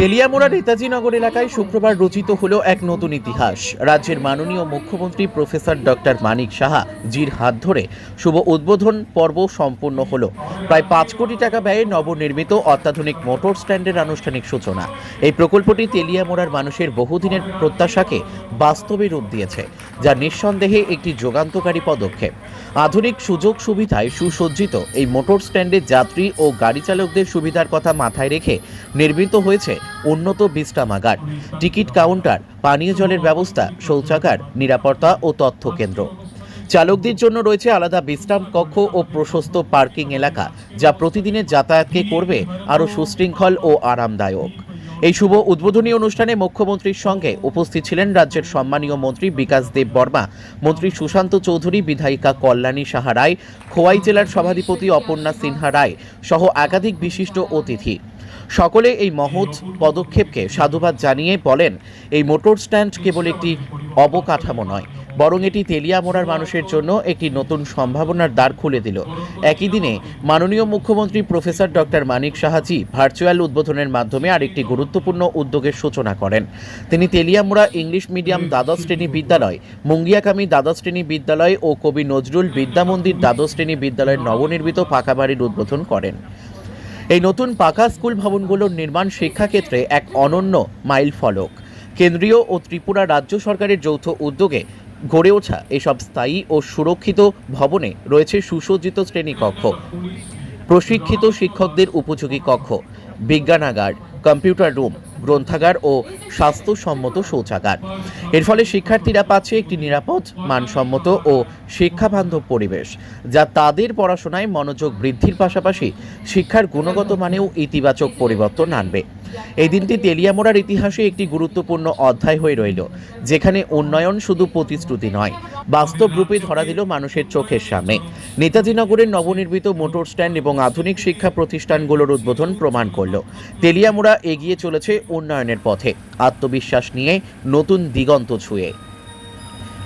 তেলিয়ামোড়া নেতাজি নগর এলাকায় শুক্রবার রচিত হলো এক নতুন ইতিহাস। রাজ্যের মাননীয় মুখ্যমন্ত্রী প্রফেসর ডক্টর মানিক সাহা জির হাত ধরে শুভ উদ্বোধন পর্ব সম্পূর্ণ হলো। প্রায় পাঁচ কোটি টাকা ব্যয়ে নবনির্মিত অত্যাধুনিক মোটর স্ট্যান্ডের আনুষ্ঠানিক সূচনা। এই প্রকল্পটি তেলিয়ামোড়ার মানুষের বহুদিনের প্রত্যাশাকে বাস্তবে রূপ দিয়েছে, যা নিঃসন্দেহে একটি যোগান্তকারী পদক্ষেপ। আধুনিক সুযোগ সুবিধায় সুসজ্জিত এই মোটর স্ট্যান্ডে যাত্রী ও গাড়ি চালকদের সুবিধার কথা মাথায় রেখে নির্মিত হয়েছে উন্নত বিশ্রামাগার টিকিট কাউন্টার, পানীয় জলের ব্যবস্থা, শৌচাগার, নিরাপত্তা ও তথ্য কেন্দ্র। চালকদের জন্য রয়েছে আলাদা বিশ্রাম কক্ষ ও প্রশস্ত পার্কিং এলাকা, যা প্রতিদিনের যাতায়াতকে করবে আরও সুশৃঙ্খল ও আরামদায়ক। এই শুভ উদ্বোধনী অনুষ্ঠানে মুখ্যমন্ত্রীর সঙ্গে উপস্থিত ছিলেন রাজ্যের সম্মানীয় মন্ত্রী বিকাশ দেব বর্মা, মন্ত্রী সুশান্ত চৌধুরী, বিধায়িকা কল্যাণী সাহা রায়, খোয়াই জেলার সভাধিপতি অপর্ণা সিনহা রায় সহ একাধিক বিশিষ্ট অতিথি। সকলে এই মহৎ পদক্ষেপকে সাধুবাদ জানিয়ে বলেন, এই মোটর স্ট্যান্ড কেবল একটি অবকাঠামো নয়, বরং এটি তেলিয়া তেলিয়ামোড়ার মানুষের জন্য একটি নতুন সম্ভাবনার দ্বার খুলে দিল। একই দিনে মাননীয় মুখ্যমন্ত্রী professor doctor Manik Sahaji virtual উদ্বোধনের মাধ্যমে আরেকটি গুরুত্বপূর্ণ উদ্যোগের সূচনা করেন। তিনি তেলিয়ামোড়া ইংলিশ মিডিয়াম দ্বাদশ শ্রেণি বিদ্যালয়, মুঙ্গিয়াকামী দ্বাদশ শ্রেণি বিদ্যালয় ও কবি নজরুল বিদ্যামন্দির দ্বাদশ শ্রেণি বিদ্যালয়ের নবনির্মিত পাকা বাড়ির উদ্বোধন করেন। এই নতুন পাকা স্কুল ভবনগুলোর নির্মাণ শিক্ষাক্ষেত্রে এক অনন্য মাইল ফলক। কেন্দ্রীয় ও ত্রিপুরা রাজ্য সরকারের যৌথ উদ্যোগে গড়ে ওঠা এসব স্থায়ী ও সুরক্ষিত ভবনে রয়েছে সুসজ্জিত শ্রেণীকক্ষ প্রশিক্ষিত শিক্ষকদের উপযোগী কক্ষ, বিজ্ঞানাগার কম্পিউটার রুম, গ্রন্থাগার ও স্বাস্থ্যসম্মত শৌচাগার। এর ফলে শিক্ষার্থীরা পাচ্ছে একটি নিরাপদ, মানসম্মত ও শিক্ষাবান্ধব পরিবেশ, যা তাদের পড়াশোনায় মনোযোগ বৃদ্ধির পাশাপাশি শিক্ষার গুণগত মানেও ইতিবাচক পরিবর্তন আনবে। এই দিনটি তেলিয়ামোড়ার ইতিহাসে একটি গুরুত্বপূর্ণ অধ্যায় হয়ে রইল, যেখানে উন্নয়ন শুধু প্রতিশ্রুতি নয়, বাস্তব রূপে ধরা দিল মানুষের চোখের সামনে। নেতাজি নগরের নবনির্মিত মোটর স্ট্যান্ড এবং আধুনিক শিক্ষা প্রতিষ্ঠানগুলোর উদ্বোধন প্রমাণ করল, তেলিয়ামোড়া এগিয়ে চলেছে উন্নয়নের পথে, আত্মবিশ্বাস নিয়ে নতুন দিগন্ত ছুঁয়ে।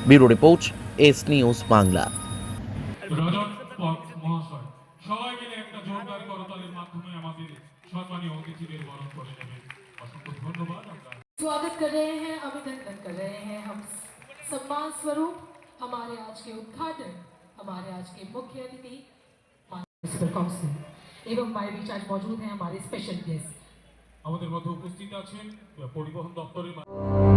Bureau report, S news Bangla. সবাই মিলে একটা জোরদার করতালির মাধ্যমে আমাদের সম্মানীয় অতিথিদের বরণ করে নেবেন অসংখ্য ধন্যবাদ আমরা स्वागत कर रहे हैं अभिनंदन कर रहे हैं हम सम्मान स्वरूप हमारे आज के उद्घाटन हमारे आज के मुख्य अतिथि म्यूनिसिपल काउंसिल एवं हमारे बीच आज मौजूद हैं हमारे स्पेशल गेस्ट আমাদের মধ্যে উপস্থিত আছেন পরিবহন দপ্তরের